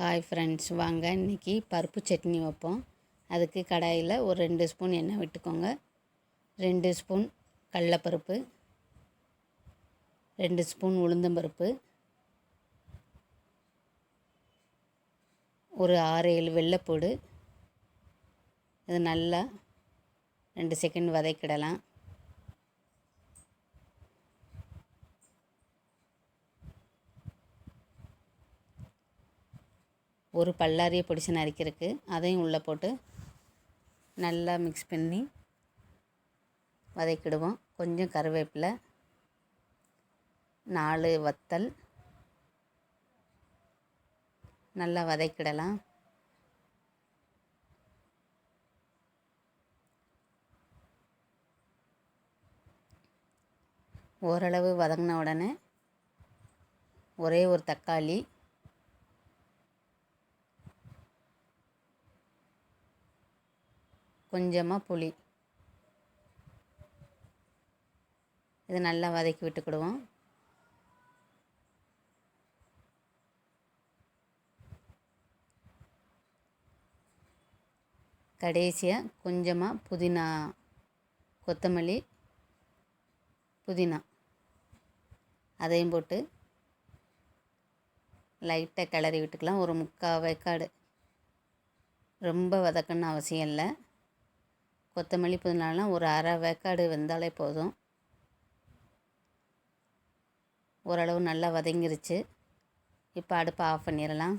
Hi friends வாங்க இன்றைக்கி பருப்பு சட்னி வைப்போம். அதுக்கு கடாயில் ஒரு ரெண்டு ஸ்பூன் எண்ணெய் விட்டுக்கோங்க. ரெண்டு ஸ்பூன் கடலப்பருப்பு ரெண்டு ஸ்பூன் உளுந்தம்பருப்பு ஒரு ஆறு ஏழு வெள்ளைப்பூடு. இது நல்லா ரெண்டு செகண்ட் வதக்கிடலாம். ஒரு பல்லாரியை பிடிச்சி நறுக்கிருக்கு அதையும் உள்ளே போட்டு நல்லா மிக்ஸ் பண்ணி வதக்கிடுவோம். கொஞ்சம் கருவேப்பிலை நாலு வத்தல். நல்லா வதக்கிடலாம். ஓரளவு வதங்கின உடனே ஒரே ஒரு தக்காளி கொஞ்சமாக புளி. இது நல்லா வதக்கி விட்டுக்கிடுவோம். கடைசியாக கொஞ்சமாக புதினா கொத்தமல்லி புதினா. அதையும் போட்டு லைட்டாக கிளறி விட்டுக்கலாம். ஒரு முக்கால் வேக்காடு. ரொம்ப வதக்கணுன்னு அவசியம் இல்லை. கொத்தமல்லி புதினாலாம் ஒரு அரை வேக்காடு வெந்தாலே போதும். ஓரளவு நல்லா வதங்கிருச்சு. இப்போ அடுப்பை ஆஃப் பண்ணிடலாம்.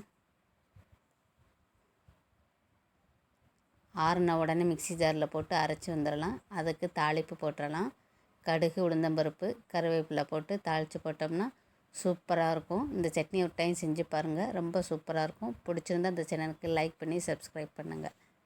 ஆறுன உடனே மிக்சி ஜாரில் போட்டு அரைச்சி வந்துடலாம். அதுக்கு தாளிப்பு போட்டுடலாம். கடுகு உளுந்தம்பருப்பு கருவேப்பிலை போட்டு தாளித்து போட்டோம்னா சூப்பராக இருக்கும். இந்த சட்னி ஒரு டைம் செஞ்சு பாருங்கள் ரொம்ப சூப்பராக இருக்கும். பிடிச்சிருந்தா இந்த சேனலுக்கு லைக் பண்ணி சப்ஸ்கிரைப் பண்ணுங்கள்